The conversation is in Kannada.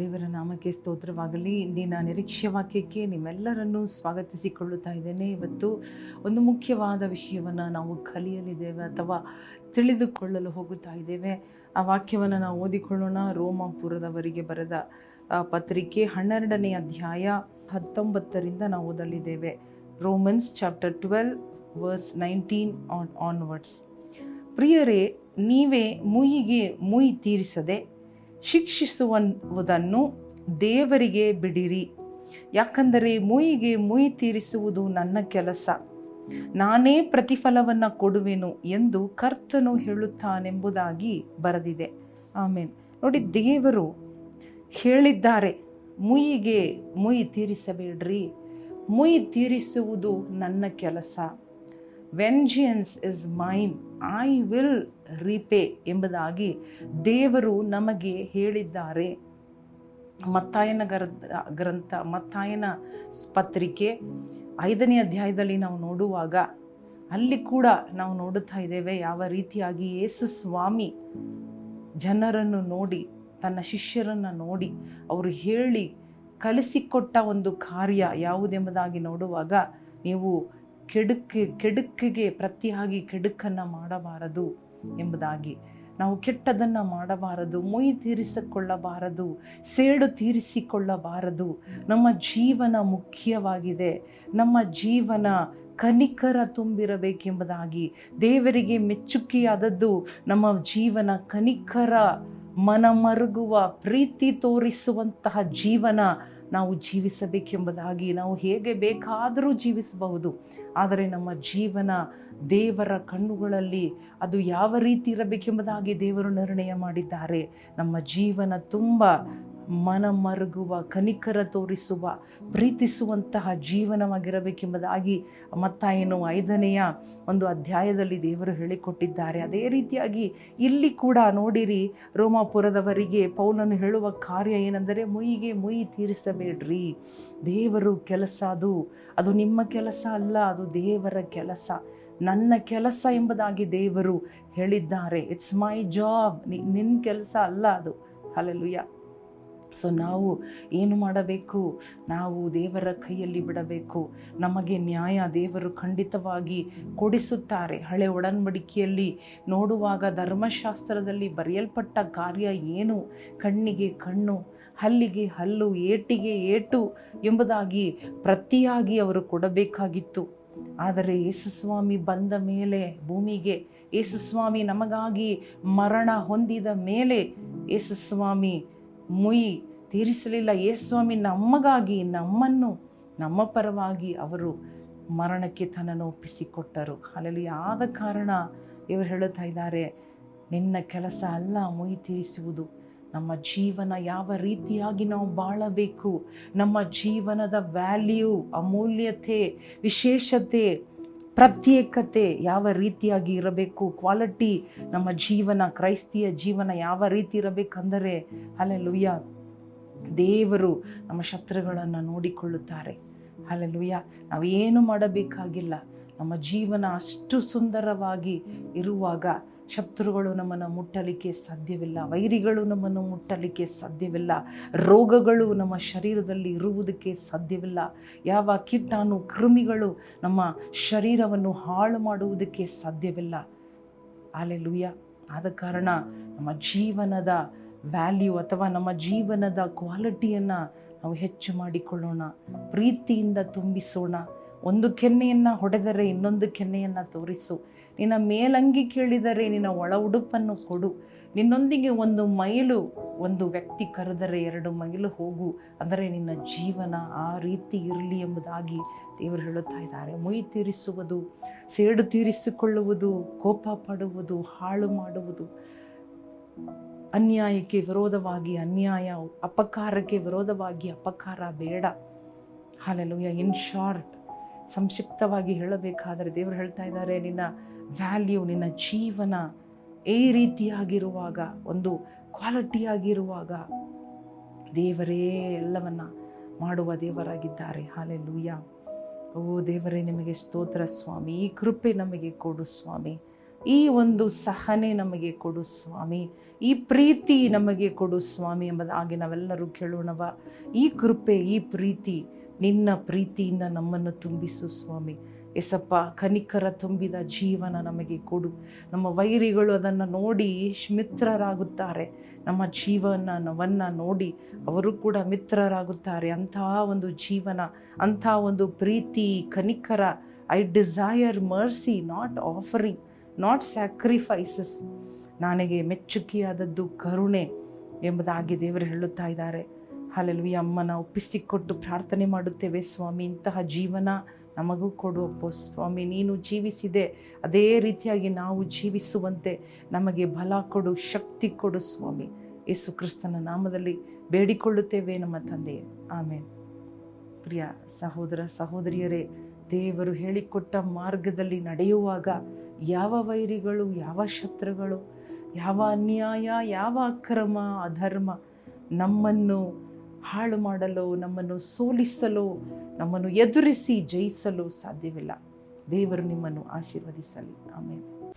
ದೇವರ ನಾಮಕ್ಕೆ ಸ್ತೋತ್ರವಾಗಲಿ. ಇಂದಿನ ನಿರೀಕ್ಷೆ ವಾಕ್ಯಕ್ಕೆ ನಿಮ್ಮೆಲ್ಲರನ್ನೂ ಸ್ವಾಗತಿಸಿಕೊಳ್ಳುತ್ತಾ ಇದ್ದೇನೆ. ಇವತ್ತು ಒಂದು ಮುಖ್ಯವಾದ ವಿಷಯವನ್ನು ನಾವು ಕಲಿಯಲಿದ್ದೇವೆ ಅಥವಾ ತಿಳಿದುಕೊಳ್ಳಲು ಹೋಗುತ್ತಾ ಇದ್ದೇವೆ. ಆ ವಾಕ್ಯವನ್ನು ನಾವು ಓದಿಕೊಳ್ಳೋಣ. ರೋಮಾಪುರದವರಿಗೆ ಬರೆದ ಪತ್ರಿಕೆ ಹನ್ನೆರಡನೇ ಅಧ್ಯಾಯ ಹತ್ತೊಂಬತ್ತರಿಂದ ನಾವು ಓದಲಿದ್ದೇವೆ. Romans chapter twelve, verse nineteen on, onwards. ಪ್ರಿಯರೇ, ನೀವೇ ಮುಯಿಗೆ ಮುಯಿ ತೀರಿಸದೆ ಶಿಕ್ಷಿಸುವುದನ್ನು ದೇವರಿಗೆ ಬಿಡಿರಿ. ಯಾಕಂದರೆ ಮುಯಿಗೆ ಮುಯಿ ತೀರಿಸುವುದು ನನ್ನ ಕೆಲಸ. ನಾನೇ ಪ್ರತಿಫಲವನ್ನು ಕೊಡುವೆನು ಎಂದು ಕರ್ತನು ಹೇಳುತ್ತಾನೆಂಬುದಾಗಿ ಬರೆದಿದೆ. ಆಮೇನ್. ನೋಡಿ, ದೇವರು ಹೇಳಿದ್ದಾರೆ, ಮುಯಿಗೆ ಮುಯಿ ತೀರಿಸಬೇಡ್ರಿ. ಮುಯಿ ತೀರಿಸುವುದು ನನ್ನ ಕೆಲಸ. Vengeance is mine I will repay ಎಂಬುದಾಗಿ ದೇವರು ನಮಗೆ ಹೇಳಿದ್ದಾರೆ. ಮತ್ತಾಯನ ಗ್ರಂಥ ಗ್ರಂಥ, ಮತ್ತಾಯನ ಪತ್ರಿಕೆ ಐದನೇ ಅಧ್ಯಾಯದಲ್ಲಿ ನಾವು ನೋಡುವಾಗ ಅಲ್ಲಿ ಕೂಡ ನಾವು ನೋಡುತ್ತಾ ಇದ್ದೇವೆ ಯಾವ ರೀತಿಯಾಗಿ ಯೇಸು ಸ್ವಾಮಿ ಜನರನ್ನು ನೋಡಿ, ತನ್ನ ಶಿಷ್ಯರನ್ನು ನೋಡಿ ಅವರು ಹೇಳಿ ಕಲಿಸಿಕೊಟ್ಟ ಒಂದು ಕಾರ್ಯ ಯಾವುದೆಂಬುದಾಗಿ ನೋಡುವಾಗ ನೀವು ಕೆಡುಕು, ಕೆಡುಕಿಗೆ ಪ್ರತಿಯಾಗಿ ಕೆಡುಕನ್ನು ಮಾಡಬಾರದು ಎಂಬುದಾಗಿ. ನಾವು ಕೆಟ್ಟದನ್ನು ಮಾಡಬಾರದು, ಮೊಯ್ ತೀರಿಸಿಕೊಳ್ಳಬಾರದು, ಸೇಡು ತೀರಿಸಿಕೊಳ್ಳಬಾರದು. ನಮ್ಮ ಜೀವನ ಮುಖ್ಯವಾಗಿದೆ. ನಮ್ಮ ಜೀವನ ಕನಿಕರ ತುಂಬಿರಬೇಕೆಂಬುದಾಗಿ. ದೇವರಿಗೆ ಮೆಚ್ಚುಗೆಯಾದದ್ದು ನಮ್ಮ ಜೀವನ ಕನಿಕರ, ಮನಮರುಗುವ, ಪ್ರೀತಿ ತೋರಿಸುವಂತಹ ಜೀವನ ನಾವು ಜೀವಿಸಬೇಕೆಂಬುದಾಗಿ ನಾವು ಹೇಗೆ ಬೇಕಾದರೂ ಜೀವಿಸಬಹುದು. ಆದರೆ ನಮ್ಮ ಜೀವನ ದೇವರ ಕಣ್ಣುಗಳಲ್ಲಿ ಅದು ಯಾವ ರೀತಿ ಇರಬೇಕೆಂಬುದಾಗಿ ದೇವರು ನಿರ್ಣಯ ಮಾಡಿದ್ದಾರೆ. ನಮ್ಮ ಜೀವನ ತುಂಬ ಮನ ಮರಗುವ ಕನಿಕರ ತೋರಿಸುವ, ಪ್ರೀತಿಸುವಂತಹ ಜೀವನವಾಗಿರಬೇಕೆಂಬುದಾಗಿ ಮತ್ತಾಯನು ಐದನೆಯ ಒಂದು ಅಧ್ಯಾಯದಲ್ಲಿ ದೇವರು ಹೇಳಿಕೊಟ್ಟಿದ್ದಾರೆ. ಅದೇ ರೀತಿಯಾಗಿ ಇಲ್ಲಿ ಕೂಡ ನೋಡಿರಿ, ರೋಮಾಪುರದವರಿಗೆ ಪೌಲನು ಹೇಳುವ ಕಾರ್ಯ ಏನೆಂದರೆ ಮುಯಿಗೆ ಮುಯಿ ತೀರಿಸಬೇಡ್ರಿ. ದೇವರು ಕೆಲಸ ಅದು. ಅದು ನಿಮ್ಮ ಕೆಲಸ ಅಲ್ಲ, ಅದು ದೇವರ ಕೆಲಸ. ನನ್ನ ಕೆಲಸ ಎಂಬುದಾಗಿ ದೇವರು ಹೇಳಿದ್ದಾರೆ. ಇಟ್ಸ್ ಮೈ ಜಾಬ್ ನಿನ್ನ ಕೆಲಸ ಅಲ್ಲ ಅದು. ಅಲ್ಲೆಲ್ಲುಯ್ಯ ಸೊ ನಾವು ಏನು ಮಾಡಬೇಕು? ನಾವು ದೇವರ ಕೈಯಲ್ಲಿ ಬಿಡಬೇಕು. ನಮಗೆ ನ್ಯಾಯ ದೇವರು ಖಂಡಿತವಾಗಿ ಕೊಡಿಸುತ್ತಾರೆ. ಹಳೆ ಒಡನ್ಬಡಿಕೆಯಲ್ಲಿ ನೋಡುವಾಗ ಧರ್ಮಶಾಸ್ತ್ರದಲ್ಲಿ ಬರೆಯಲ್ಪಟ್ಟ ಕಾರ್ಯ ಏನು? ಕಣ್ಣಿಗೆ ಕಣ್ಣು, ಹಲ್ಲಿಗೆ ಹಲ್ಲು, ಏಟಿಗೆ ಏಟು ಎಂಬುದಾಗಿ ಪ್ರತಿಯಾಗಿ ಅವರು ಕೊಡಬೇಕಾಗಿತ್ತು. ಆದರೆ ಯೇಸುಸ್ವಾಮಿ ಬಂದ ಮೇಲೆ, ಭೂಮಿಗೆ ಯೇಸುಸ್ವಾಮಿ ನಮಗಾಗಿ ಮರಣ ಹೊಂದಿದ ಮೇಲೆ ಯೇಸುಸ್ವಾಮಿ ಮುಯಿ ತೀರಿಸಲಿಲ್ಲ. ಯೇಸುಸ್ವಾಮಿ ನಮಗಾಗಿ ನಮ್ಮನ್ನು, ನಮ್ಮ ಪರವಾಗಿ ಅವರು ಮರಣಕ್ಕೆ ತನ್ನನ್ನು ಒಪ್ಪಿಸಿಕೊಟ್ಟರು. ಅಲ್ಲಲ್ಲಿ ಆದ ಕಾರಣ ಇವರು ಹೇಳುತ್ತಾ ಇದ್ದಾರೆ, ನಿನ್ನ ಕೆಲಸ ಅಲ್ಲ ಮೊಯ್ ತೀರಿಸುವುದು. ನಮ್ಮ ಜೀವನ ಯಾವ ರೀತಿಯಾಗಿ ನಾವು ಬಾಳಬೇಕು? ನಮ್ಮ ಜೀವನದ ವ್ಯಾಲ್ಯೂ, ಅಮೂಲ್ಯತೆ, ವಿಶೇಷತೆ, ಪ್ರತ್ಯೇಕತೆ ಯಾವ ರೀತಿಯಾಗಿ ಇರಬೇಕು? ಕ್ವಾಲಿಟಿ ನಮ್ಮ ಜೀವನ, ಕ್ರೈಸ್ತಿಯ ಜೀವನ ಯಾವ ರೀತಿ ಇರಬೇಕಂದರೆ ಅಲ್ಲೆಲ್ಲುಯ್ಯ ದೇವರು ನಮ್ಮ ಶತ್ರುಗಳನ್ನು ನೋಡಿಕೊಳ್ಳುತ್ತಾರೆ. ಅಲ್ಲೆಲ್ಲುಯ್ಯ ನಾವೇನು ಮಾಡಬೇಕಾಗಿಲ್ಲ. ನಮ್ಮ ಜೀವನ ಅಷ್ಟು ಸುಂದರವಾಗಿ ಇರುವಾಗ ಶತ್ರುಗಳು ನಮ್ಮನ್ನು ಮುಟ್ಟಲಿಕ್ಕೆ ಸಾಧ್ಯವಿಲ್ಲ, ವೈರಿಗಳು ನಮ್ಮನ್ನು ಮುಟ್ಟಲಿಕ್ಕೆ ಸಾಧ್ಯವಿಲ್ಲ, ರೋಗಗಳು ನಮ್ಮ ಶರೀರದಲ್ಲಿ ಇರುವುದಕ್ಕೆ ಸಾಧ್ಯವಿಲ್ಲ. ಯಾವ ಕೀಟಾಣು ಕೃಮಿಗಳು ನಮ್ಮ ಶರೀರವನ್ನು ಹಾಳು ಮಾಡುವುದಕ್ಕೆ ಸಾಧ್ಯವಿಲ್ಲ. ಆಲೆಲುಯ್ಯ ಆದ ಕಾರಣ ನಮ್ಮ ಜೀವನದ ವ್ಯಾಲ್ಯೂ ಅಥವಾ ನಮ್ಮ ಜೀವನದ ಕ್ವಾಲಿಟಿಯನ್ನು ನಾವು ಹೆಚ್ಚು ಮಾಡಿಕೊಳ್ಳೋಣ, ಪ್ರೀತಿಯಿಂದ ತುಂಬಿಸೋಣ. ಒಂದು ಕೆನ್ನೆಯನ್ನು ಹೊಡೆದರೆ ಇನ್ನೊಂದು ಕೆನ್ನೆಯನ್ನು ತೋರಿಸು. ನಿನ್ನ ಮೇಲಂಗಿ ಕೇಳಿದರೆ ನಿನ್ನ ಒಳ ಉಡುಪನ್ನು ಕೊಡು. ನಿನ್ನೊಂದಿಗೆ ಒಂದು ಮೈಲು, ಒಂದು ವ್ಯಕ್ತಿ ಕರೆದರೆ ಎರಡು ಮೈಲು ಹೋಗು. ಅಂದರೆ ನಿನ್ನ ಜೀವನ ಆ ರೀತಿ ಇರಲಿ ಎಂಬುದಾಗಿ ದೇವರು ಹೇಳುತ್ತಾ ಇದ್ದಾರೆ. ಮುಯಿ ತೀರಿಸುವುದು, ಸೇಡು ತೀರಿಸಿಕೊಳ್ಳುವುದು, ಕೋಪ ಪಡುವುದು, ಹಾಳು ಮಾಡುವುದು. ಅನ್ಯಾಯಕ್ಕೆ ವಿರೋಧವಾಗಿ ಅನ್ಯಾಯ, ಅಪಕಾರಕ್ಕೆ ವಿರೋಧವಾಗಿ ಅಪಕಾರ ಬೇಡ. ಹಾಲೆಲುಯ್ಯ ಇನ್ ಶಾರ್ಟ್ ಸಂಕ್ಷಿಪ್ತವಾಗಿ ಹೇಳಬೇಕಾದರೆ ದೇವರು ಹೇಳ್ತಾ ಇದ್ದಾರೆ, ನಿನ್ನ ವ್ಯಾಲ್ಯೂ ನಿನ್ನ ಜೀವನ ಈ ರೀತಿಯಾಗಿರುವಾಗ, ಒಂದು ಕ್ವಾಲಿಟಿಯಾಗಿರುವಾಗ ದೇವರೇ ಎಲ್ಲವನ್ನು ಮಾಡುವ ದೇವರಾಗಿದ್ದಾರೆ. ಹಾಲೆಲೂಯ ಓ ದೇವರೇ, ನಿಮಗೆ ಸ್ತೋತ್ರ ಸ್ವಾಮಿ, ಈ ಕೃಪೆ ನಮಗೆ ಕೊಡು ಸ್ವಾಮಿ. ಈ ಒಂದು ಸಹನೆ ನಮಗೆ ಕೊಡು ಸ್ವಾಮಿ. ಈ ಪ್ರೀತಿ ನಮಗೆ ಕೊಡು ಸ್ವಾಮಿ ಎಂಬುದಾಗಿ ನಾವೆಲ್ಲರೂ ಕೇಳೋಣವ. ಈ ಕೃಪೆ, ಈ ಪ್ರೀತಿ ನಿನ್ನ ಪ್ರೀತಿಯಿಂದ ನಮ್ಮನ್ನು ತುಂಬಿಸು ಸ್ವಾಮಿ. ಎಸಪ್ಪ, ಕನಿಕರ ತುಂಬಿದ ಜೀವನ ನಮಗೆ ಕೊಡು. ನಮ್ಮ ವೈರಿಗಳು ಅದನ್ನು ನೋಡಿ ಮಿತ್ರರಾಗುತ್ತಾರೆ. ನಮ್ಮ ಜೀವನವನ್ನು ನೋಡಿ ಅವರು ಕೂಡ ಮಿತ್ರರಾಗುತ್ತಾರೆ. ಅಂತಹ ಒಂದು ಜೀವನ, ಅಂಥ ಒಂದು ಪ್ರೀತಿ, ಕನಿಕರ, I desire mercy, not offering. Not sacrifices ನನಗೆ ಮೆಚ್ಚುಗೆಯಾದದ್ದು ಕರುಣೆ ಎಂಬುದಾಗಿ ದೇವರು ಹೇಳುತ್ತಾ ಇದ್ದಾರೆ. ಹಾಲೆಲ್ವಿ ಅಮ್ಮನ ಒಪ್ಪಿಸಿಕೊಟ್ಟು ಪ್ರಾರ್ಥನೆ ಮಾಡುತ್ತೇವೆ ಸ್ವಾಮಿ. ಇಂತಹ ಜೀವನ ನಮಗೂ ಕೊಡು ಅಪ್ಪೋ ಸ್ವಾಮಿ. ನೀನು ಜೀವಿಸಿದೆ. ಅದೇ ರೀತಿಯಾಗಿ ನಾವು ಜೀವಿಸುವಂತೆ ನಮಗೆ ಬಲ ಕೊಡು, ಶಕ್ತಿ ಕೊಡು ಸ್ವಾಮಿ. ಯೇಸು ಕ್ರಿಸ್ತನ ನಾಮದಲ್ಲಿ ಬೇಡಿಕೊಳ್ಳುತ್ತೇವೆ ನಮ್ಮ ತಂದೆಯೇ. ಆಮೇಲೆ ಪ್ರಿಯ ಸಹೋದರ ಸಹೋದರಿಯರೇ, ದೇವರು ಹೇಳಿಕೊಟ್ಟ ಮಾರ್ಗದಲ್ಲಿ ನಡೆಯುವಾಗ ಯಾವ ವೈರಿಗಳು, ಯಾವ ಶತ್ರುಗಳು, ಯಾವ ಅನ್ಯಾಯ, ಯಾವ ಅಕ್ರಮ, ಅಧರ್ಮ ನಮ್ಮನ್ನು ಹಾಳು ಮಾಡಲು, ನಮ್ಮನ್ನು ಸೋಲಿಸಲು, ನಮ್ಮನ್ನು ಎದುರಿಸಿ ಜಯಿಸಲು ಸಾಧ್ಯವಿಲ್ಲ. ದೇವರು ನಿಮ್ಮನ್ನು ಆಶೀರ್ವದಿಸಲಿ. ಆಮೇಲೆ